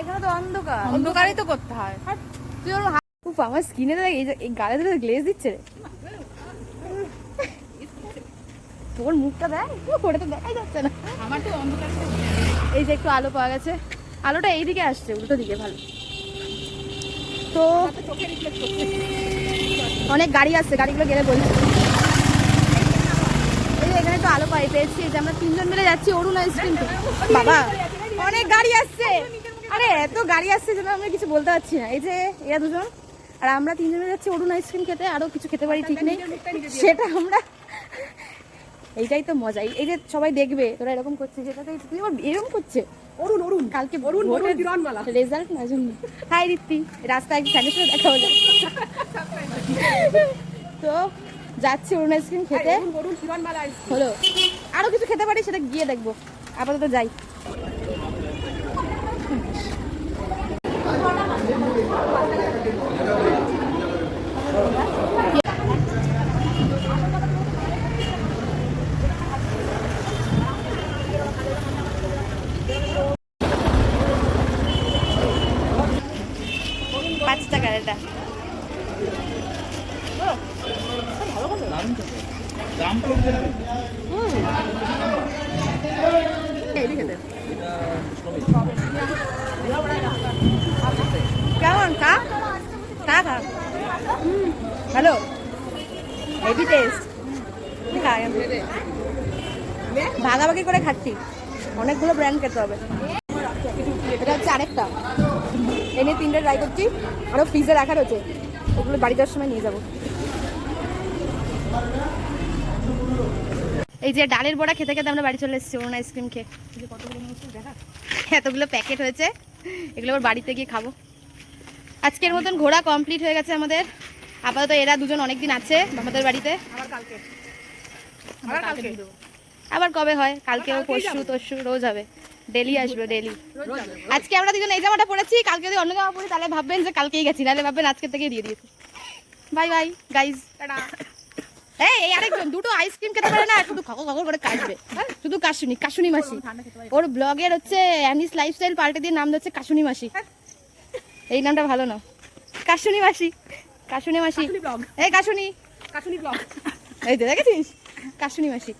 এখানে তো অন্ধকার। অন্ধকারেই তো করতে হয়। তুই ওর উফ, আমার স্কিনে দেখ এই গালে ধরে গ্লেজ দিচ্ছে রে। তোর মুখটা দেখ করে তো দেখাই যাচ্ছে না। আমার তো অন্ধকার এই যে একটু আলো পাওয়া গেছে। আলোটা এইদিকে আসছে উল্টো দিকে ভালো। তো অনেক গাড়ি আসছে গাড়িগুলো গেলে বলছি এই এখানে তো আলো পাই পেয়েছি। এই যে আমরা তিনজন মিলে যাচ্ছি অরুণ আইসক্রিম বাবা অনেক গাড়ি আসছে। এত গাড়ি আসছে যেন আমরা কিছু বলতে পারছি না। এই যে এরা দুজন আর আমরা তিনজনে যাচ্ছি অরুণ আইসক্রিম খেতে আরও কিছু খেতে পারি ঠিক নেই। সেটা আমরা এইটাই তো মজা। এই- যে সবাই দেখবে তোরা এরকম করছিস যেটাতে তুই আবার এরকম করছে। অরুণ অরুণ কালকে অরুণ অরুণ বিরানমালা রেজাল্ট না জন্য। হাই রিত্তি রাস্তায় স্যারের সাথে দেখা হলো। তো যাচ্ছি অরুণ আইসক্রিম খেতে। অরুণ হলো। আরও কিছু খেতে পারি সেটা গিয়ে দেখব। আপাতত যাই। পাঁচ টাকার এটা। কেমন খা খা হ্যালো হেভি টেস্ট ভাগাভাগি করে খাচ্ছি। অনেকগুলো ব্র্যান্ড খেতে হবে। এটা হচ্ছে আরেকটা। এনে তিনটে ট্রাই করছি। আরও ফ্রিজে রাখা রয়েছে। ওগুলো বাড়ি যাওয়ার সময় নিয়ে যাব। এই যে ডালের বড়া খেতে খেতে আমরা বাড়ি চলে এসেছি। অরুণ আইসক্রিম খেয়ে। কতগুলো এতগুলো প্যাকেট হয়েছে। এগুলো আবার বাড়িতে গিয়ে খাব। আজকের মতন ঘোরা কমপ্লিট হয়ে গেছে আমাদের। আপাতত এরা দুজন অনেকদিন আছে আমাদের বাড়িতে। আবার কালকে। আবার কালকে আবার কবে হয়? কালকেও পরশু তরশু রোজ হবে। ডেলি আসবে ডেলি। আজকে আমরা দুজন এই জামাটা পরেছি কালকে যদি অন্য জামা পরি তাহলে ভাববেন যে কালকেই গেছি। নাহলে ভাববেন আজকে থেকে দিয়ে দিয়েছি। Bye bye guys tata. এই আরেকজন দুটো আইসক্রিম খেতে পারে না শুধু খকর খকর করে কাটবে। শুধু কাশুনি কাশুনি মাসি। ওর ব্লগের হচ্ছে অ্যানিস লাইফস্টাইল পাল্টে দিয়ে নাম দিচ্ছে কাশুনি মাসি। এই নামটা ভালো না। কাশুনি মাসি। কাশুনি মাসি। এই কাশুনি। কাশুনি ব্লগ। এই তো দেখেছিস? কাশুনি মাসি।